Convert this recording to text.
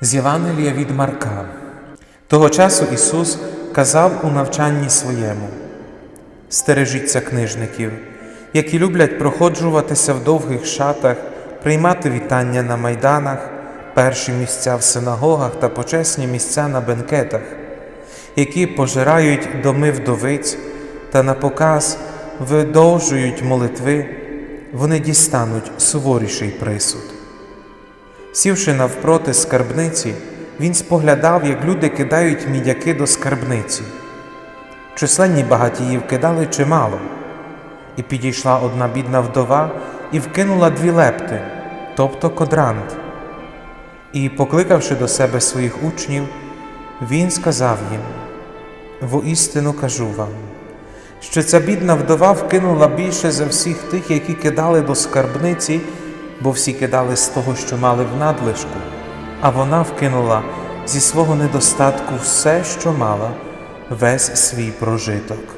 З Євангелія від Марка. Того часу Ісус казав у навчанні своєму: Стережіться книжників, які люблять проходжуватися в довгих шатах, приймати вітання на майданах, перші місця в синагогах та почесні місця на бенкетах, які пожирають доми вдовиць та на показ видовжують молитви, вони дістануть суворіший присуд. Сівши навпроти скарбниці, він споглядав, як люди кидають мідяки до скарбниці. Численні багатії вкидали чимало, і підійшла одна бідна вдова і вкинула дві лепти, тобто кодрант. І, покликавши до себе своїх учнів, він сказав їм: Воістину кажу вам, що ця бідна вдова вкинула більше за всіх тих, які кидали до скарбниці, бо всі кидали з того, що мали в надлишку, а вона вкинула зі свого недостатку все, що мала, весь свій прожиток.